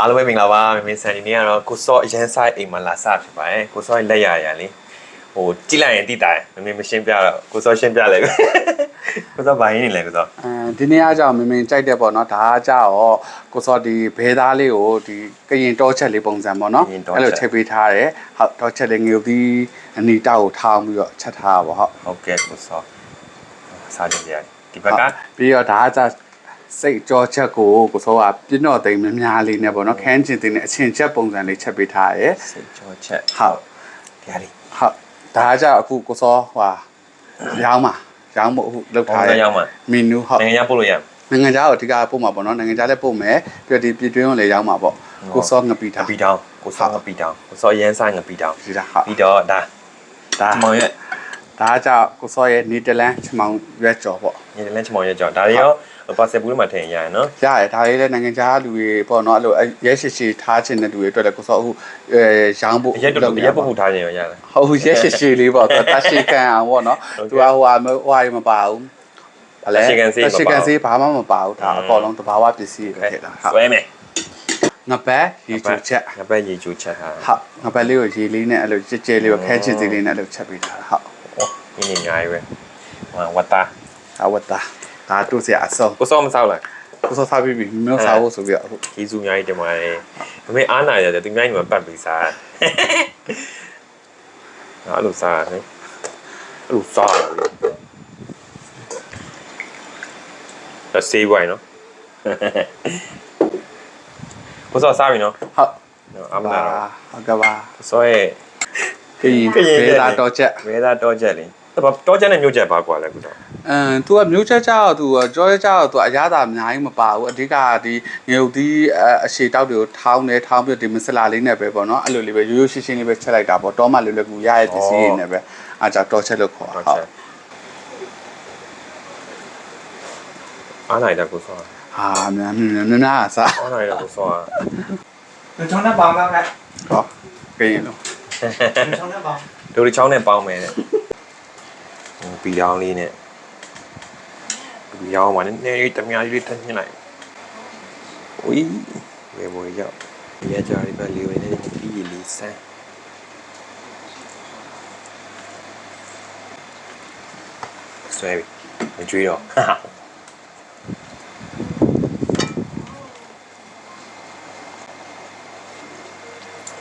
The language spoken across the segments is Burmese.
အားလုံးပဲမင်္ဂလာပါမမေဆန်ဒီနေ့ကတော့ကိုစောအရန်ဆိုင်အိမ်မှာလာစဖြစ်ပါတယ်ကိုစောရဲ့လက်ရရန်လေးဟိုကြည့်လိုက်ရင်တိတာတယ်မမေမရှင်းပြတော့ကိုစောရှင်းပြလိုက်ပဲကိုစောဘာရင်းနေလဲကိုစောအဲဒီနေ့အားကြောင့်မင်းမင်းကြိုက်တယ်ပေါ့နော်ဒါအားကြောင့်ကိုစောဒီဘဲသားလေးကိုဒီကရင်တောချက်လေးပုံစံပေါ့နော်အဲ့လိုချိန်ပေးထားတယ်ဟုတ်တောချက်လေးငရုတ်သီးအနီတောက်ကိုထောင်းပြီးတော့ချက်ထားပါဟုတ်ဟုတ်ကဲ့ကိုစောစားကြည့်ရတယ်ဒီဘက်ကပြီးတော့ဒါအားကြောင့် စိတ်ကြောချက်ကိုကိုစောကပြင်းတော့သိမ်းများများလေးနဲ့ပေါ့နော်ခန်းကျင်တင်တဲ့အချင်းချက်ပုံစံလေးချက်ပေးထားတယ်စိတ်ကြောချက်ဟုတ်ဒီဟာလေးဟုတ်ဒါအားကြောင့်အခုကိုစောဟွာရောင်းပါရောင်းဖို့အခုလောက်ဟောထားစတယ်ရောက်မှာမီနူဟုတ်နိုင်ငံရပို့လို့ရနိုင်ငံခြားကိုအဓိကပို့မှာပေါ့နော်နိုင်ငံခြားလည်းပို့မယ်ပြီးတော့ဒီပြည်တွင်းကိုလည်းရောက်မှာပေါ့ကိုစောငပီငတာပီတောင်းကိုစောငပီတောင်းကိုစောအရန်ဆိုင်ငပီတောင်းဒီလားဟုတ်ပြီးတော့ဒါဒါချမောင်ရဲ့ဒါကြောင့်ကိုစောရဲ့နီတလန်ချမောင်ရွက်ကြော်ပေါ့ညီတယ်လန်းချမောင်ရဲ့ကြောင့်ဒါတွေရော ပါဆက်ဘူးမှာထည့်ရရင်နော်ရတယ်ဒါလေးလည်းနိုင်ငံခြားလူတွေပေါ့နော်အဲ့လိုရဲရှိရှိထားခြင်းတဲ့လူတွေအတွက်လည်းကိုစောအခုအဲရောင်းဖို့ရက်တော့ရက်ပုတ်ပုတ်ထားခြင်းရောရတယ်ဟုတ်ရဲရှိရှိလေးပေါ့သူတရှိခံအောင်ပေါ့နော်ဟုတ်ကဲ့သူကဟိုဟာဟိုဟာတွေမပါဘူးဘာလဲတရှိကန်ဆေးမပါဘူးတရှိကန်ဆေးဘာမှမပါဘူးဒါအကောလုံးတဘာဝပစ္စည်းပဲထည့်တာဟုတ်ဆွဲမယ်ငပတ်ရေချိုချက်ငါပဲရေချိုချက်ဟာဟုတ်ငပတ်လေးကိုရေလေးနဲ့အဲ့လိုကြဲကြဲလေးကိုခဲချစ်သေးလေးနဲ့အဲ့လိုချက်ပေးထားတာဟုတ်ဟောဒီနေညာရွယ်ဟာဝတ်တာအဝတ်တာ ဒါတို့စီအစောကိုစောမဆောက်လားကိုစောထားပြီးပြီမျိုးစားဖို့ဆိုပြီးတော့အခုကျေးဇူးအများကြီးတင်ပါတယ်မမေအားနာရတယ်သူများညီမပတ်ပြီးစားအဲ့လိုစားရတယ်အဲ့လိုစားရတယ်ဒါစေးဝိုင်းနော်ကိုစောစားပြီနော်ဟုတ်အမနာတော့ဟုတ်ကဲ့ပါကိုစောရဲ့ကရင်ကရင်ဒေတာတော့ချက်ဝဲသားတောချက်လေးဘာတောချက်နဲ့မြို့ချက်ပါကွာလဲကူတော့ အမ် तू ကမျိုးချက်ကြောက် तू ကြောရက်ကြောက် तू အရသာအများကြီးမပါဘူးအဓိကဒီငရုတ်သီးအရှေတောက်တွေကိုထောင်းတယ်ထောင်းပြီးဒီမစလာလေးနဲ့ပဲပေါ့နော်အဲ့လိုလေးပဲရိုးရိုးရှင်းရှင်းလေးပဲချက်လိုက်တာပေါ့တောမလွယ်လွယ်ကူရရဲ့ပစ္စည်းတွေနဲ့ပဲအားကြောင့်တော့ချက်လို့ခေါ်တာ တော ဟုတ် ချက်အားနိုင်တယ်ကိုစော ဟာမြန်မြန်မြန်များအစား အားနိုင်တယ်ကိုစော လူချောင်းနဲ့ပေါင်းပါခဲ့ ဟောကရင်လို့ လူချောင်းနဲ့ပေါင်း ဒိုရီချောင်းနဲ့ပေါင်းမယ်တဲ့ဟိုပီတောင်းလေးနဲ့ ပီတောင်းမှာနည်းနည်းလေးတမယာလေးထပ်ညှစ်လိုက်ဝီးဝေဘော်ရောက်ရကြရီပဲလေးဝင်နေပြီးလီဆန်းဆွဲပြီမကြွေးတော့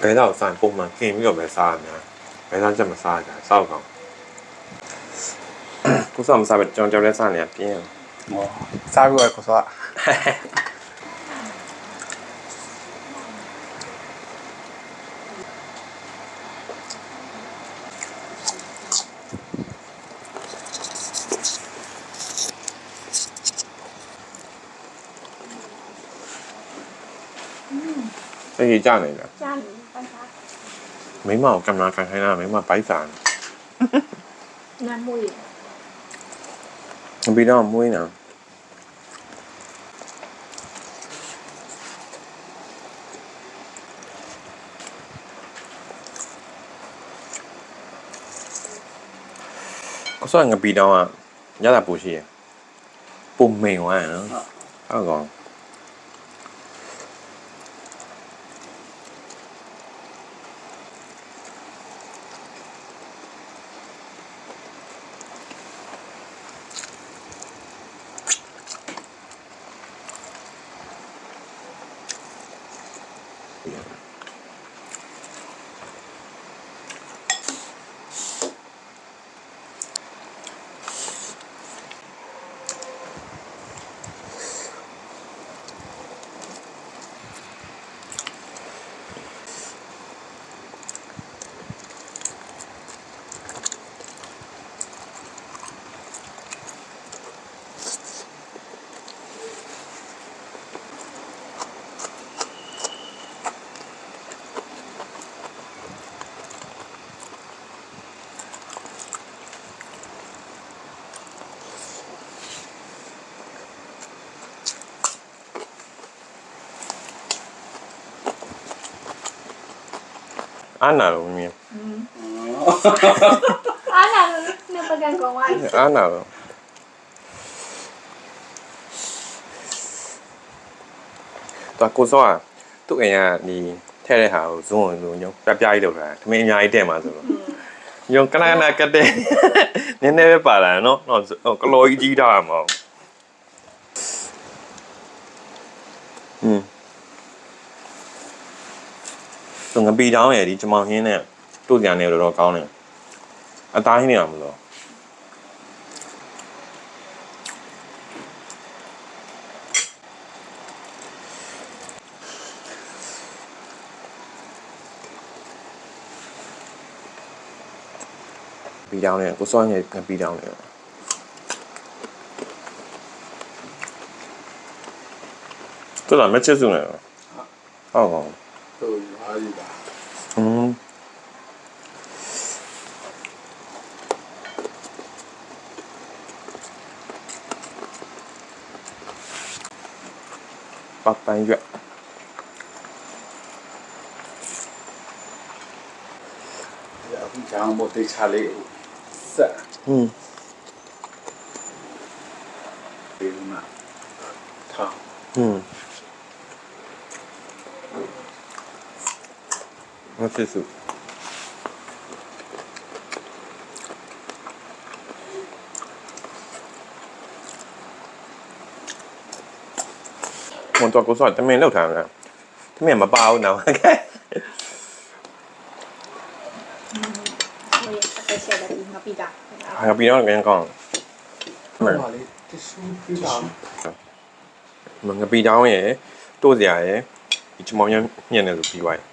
ဘယ်တော့ဆိုင်ပုံမှန်กินပြီးတော့ပဲစားရမှာဘယ်တော့ချက်မစားကြစောက်ကောင်ကိုစောမစားပဲကြောင်ကြောင်လဲစားနေပြင်း もう最後こそは cái gì cha này nè mấy màu cầm lá cầm hay là mấy màu bái sàn. nam mui. không biết đâu mui nào အစောငပီတောင်းကညတာပူရှိရပုံမိန်ဝမ်းနော်ဟုတ်ကောင် Ana lo mío. Ana lo no pagan con algo. Ana lo. Tòa cô so à, tụi cái nhà đi theo đây hảo dùng rồi nhau, bẹp dài được rồi, thì mình nhai đẹp mà rồi. Nhau cái này là cái đấy, nên nên phải là nó nó có lối gì đó mà. Ừ. သူငပီတောင်းရဲ့ဒီချမောင်ဟင်းနဲ့တို့ကြံနေတော့ကောင်းတယ်အသားဟင်းနေရမလို့ပြီးတောင်းတယ်ကိုစောညငပြီးတောင်းတယ်တော်တော်မချစ်စုနေဟုတ်ကော င်းတို့ရွာကြီးပါอืมပတ်ပန်းရွက်အခုကြော မဖြစ်စုမွန်တော့ကိုစောတမင်လောက်ထားမှာတမင်မပါဘူးနော်ကဲဟာပြီးတော့ငန်းကောင်းမင်းငါပြီးတော့ရယ်တိုးစရာရယ်ဒီချမောင်ရညံ့နေလို့ပြီးသွားတယ်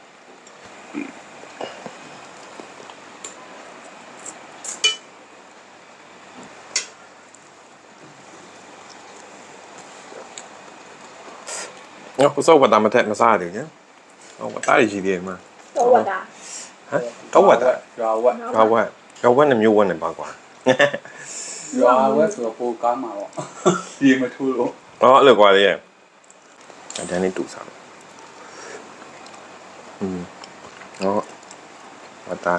ငါကိုစောဝတ်တာမထက်မစားရတယ်ညဟောဝတ်တာရရှိသေးတယ်မတော့ဝတ်တာဟမ်တော့ဝတ်တာရွာဝက်ရွာဝတ်ရွာဝတ်နဲ့မျိုးဝတ်နဲ့ပါကွာရွာဝက်ဆိုတော့ပိုကားမှာပေါ့ရေမထိုးလို့ဟောအဲ့လိုကွာလေရဲ့အတန်းလေးတူစား မယ်อืมဟောဝတ်တာ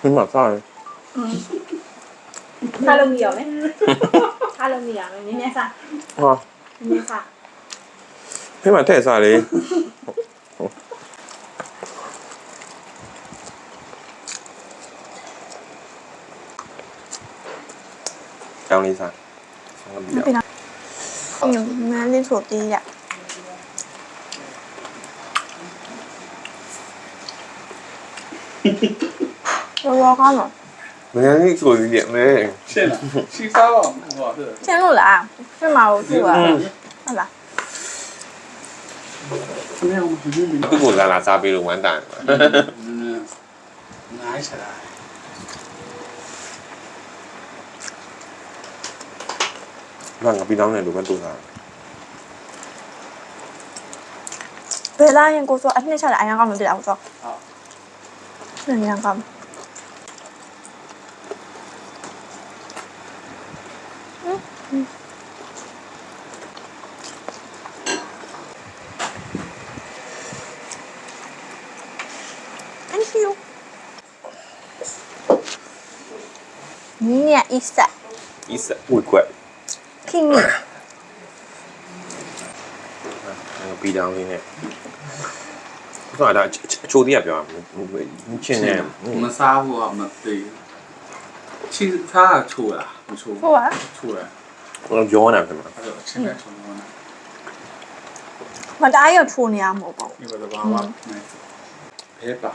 မင်းမစားရယ်ထားလို့မရမယ်ထားလို့မရမယ်နည်းနည်းစားဟာနည်းနည်းစားမင်းမထဲ့စားလေ တောင်းလေးစားဆောင်းပြီးတော့ 嗯，蛮力土地呀。我我干了， မင်းကြီးဆိုရည်မဲ ရှင်းလားရှင်းစားပါဟောဟုတ် 先录了啊，是马我录了，好吧。 ခမအောင်ဒီလိုမျိုး သူ့ကိုလာလာစားပြီးလို့ဝမ်းတန် နိုင်ချလာ ร่างกับพี่น้องเนี่ยดูกันตัวนะเวลายังกูโซอันนี้ใช่หรืออันยังกำมันเดี๋ยวกูโซหนึ่งยังกำอันคิวนี่เนี่ยอีสะอีสะอุ้ยกว่า က်，Kimi。ပြီးတောင်းလေးနဲ့ဆိုတာအချိုးသေးရပြောချင်းနေမစားဘူးကမသေးချီစားချိုးလားမချိုး说完。ချိုးတယ်ဟိုပြောနေတာဖြစ်မှာအဲ့တော့အချင်းနဲ့ချုံတော့နေမတားရထိုးနေရမှာပေါ့ဒီဘက်ဘာမှမဘဲပါ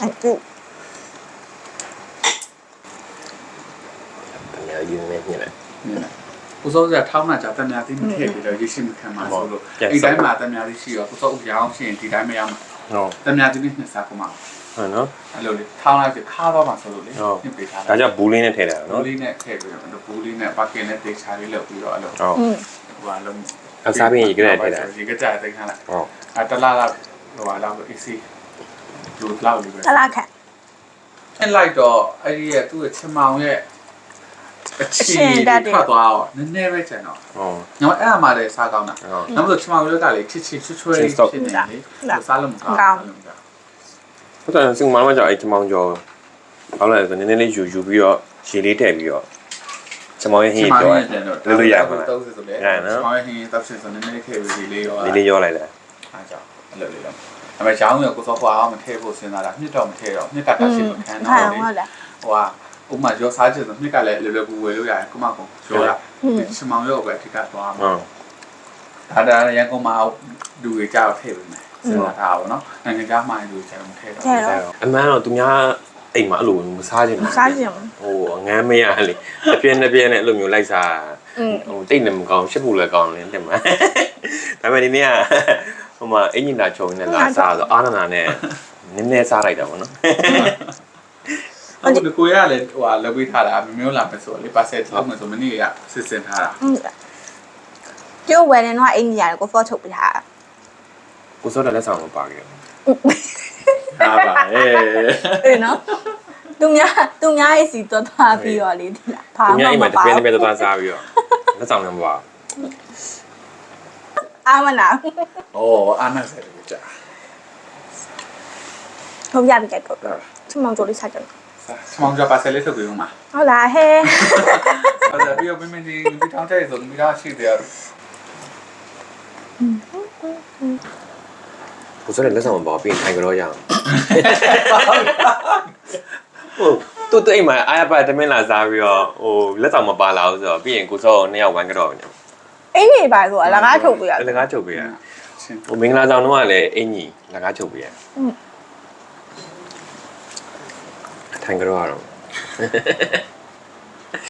အဲ့ဒါတကယ်ယူနေနေတယ်နေတယ် ကိုစောကထောင်းတာကြာတမယာသိမထည့်ပြီးတော့ရရှိမခံပါဆိုလို့အဲ့တိုင်းမှာတမယာသိရှိရောကိုစောဥရောင်းရှင်ဒီတိုင်းမရမှာဟုတ်တမယာသိနဲ့နှစ်စားကုန်မှာဟုတ်နော်အဲ့လိုလေထောင်းလိုက်ခါတော့မှာဆိုလို့လေညစ်ပေးထားဒါကြောင့်ဘူးလေးနဲ့ထည့်တယ်နော်နော်လေးနဲ့ထည့်ပြီးတော့ဘူးလေးနဲ့ဘာကင်နဲ့တေချာလေးလုပ်ပြီးတော့အဲ့လိုဟုတ်อืมဟိုအလုံးအစားပြီးရေကလေးထည့်တယ်ရေကကြတိတ်ထားလိုက်ဟုတ်အတလားလားဟိုအလောက် AC လူလောက်လေးပဲတလားခံအဲ့လိုက်တော့အဲ့ဒီရဲ့သူ့ရဲ့ချင်မောင်ရဲ့ အချင်းတက်ထွက်သွားတော့နည်းနည်းပဲကျန်တော့ဟောညောအဲ့အမှလည်းစားကောင်းတာဟောနောက်ဆိုချမောင်ရွက်ကလေချစ်ချစ်ချွတ်ချွတ်ဖြစ်နေလေစားလို့မကောင်းဟုတ်တယ်စင်မမကြောင့်အဲ့ချမောင်ကျော်ဘာလို့လဲဆိုနည်းနည်းလေးယူယူပြီးတော့ရေလေးထည့်ပြီးတော့ချမောင်ရဲ့ဟချင်းမောင်ပြောရဲ့တန်တော့လို့လို့ရပါလားတော့ဆိုလေချမောင်ရဲ့ဟင်းတောက်စစ်ဆိုနည်းနည်းခေပြီးလေးရောလေးလေးရောလိုက်လဲအားကြောင့်အဲ့လိုလေးတော့အမေချောင်းရကိုစောဖွာအောင်မထည့်ဖို့စဉ်းစားတာနှစ်တော့မထည့်တော့နှစ်ကတက်ရှိလို့ခံခံတော့ရလေဟုတ်လားဟိုက ဥမာရောစားချင်ဆိုနှစ်ကလည်းလွယ်လွယ်ကူဝယ်လို့ရတယ်ကုမကုံရောတာချမောင်ရောပဲအဓိကသွားမှာဟုတ်ဒါဒါရန်ကုန်မှာလူတွေကြောက်ထည့်ပေးမယ်စဉ်းစားတာပေါ့နော်နိုင်ငံခြားမှာလူတွေကြောက်မထည့်တော့ထဲတော့အမှန်တော့သူများအိမ်မှာအဲ့လိုမစားချင်ဘူးစားကြည့်မဟိုငမ်းမရလေတစ်ပြင်းတစ်ပြင်းနဲ့အဲ့လိုမျိုးလိုက်စားอืมဟိုတိတ်လည်းမကောင်းရှစ်ဖို့လည်းကောင်းတယ်တင်မှာဒါပေမဲ့ဒီနေ့ကဟိုမှာအင်ဂျင်တာချုံနေလာစားဆိုအာနနာနဲ့နည်းနည်းစားလိုက်တာပေါ့နော် အခုဒီကိုရလည်းဟိုဟာလုပ်ပေးထားတာမျိုးလာမယ်ဆိုလေပါဆက်လောက်မယ်ဆိုမနေ့ကစစ်စင်ထားတာอืมကျိုးဝယ်နေတော့အင်ကြီးရတယ်ကိုဖော့ထုတ်ပြထားကိုစောတဲ့လက်ဆောင်မပါခဲ့ဟာပါအေးအေးနော်သူများသူများရဲ့စီတော့သွားပြီးတော့လေဒီလားဘာဘူးသူမှများအိမ်မမှာတစ်ပါပြင်းတစ်ပြဘူးင်းသွားစားပြီးတော့လက်ဆောင်လည်းမပါအာမနာဩအာနာဆက်တယ်ကြာဟုတ်ရပြီကြိုက်တော့ချမောင်ကြိုလေးစားကြတယ် စမောင်ကြပါဆက်လေးထုတ်ပြီးဦးမှာဟုတ်လားဟဲဟုတ်တယ်ပြီးတော့မင်းမင်းဒီဒီထောင်းတဲ့ဆိုမိသားရှိတယ်ကိုစောတဲ့လက်ဆောင်မပါပြီးထိုင်ကြတော့ရအောင်ဟုတ်သူ့တိတ်မှာအားရပါတမင်းလာစားပြီးတော့ဟိုလက်ဆောင်မပါလာဘူးဆိုတော့ပြီးရင်ကိုစောနှစ်ယောက်ဝမ်းကြတော့ညအင်းကြီးပါဆိုအလကားထုတ်ပြရလက်ကားချုပ်ပေးရချင်းဟိုမင်္ဂလာဆောင်တော့ကလည်းအင်ကြီးလက်ကားချုပ်ပေးရ ထိုင်ကြတော့ရတော့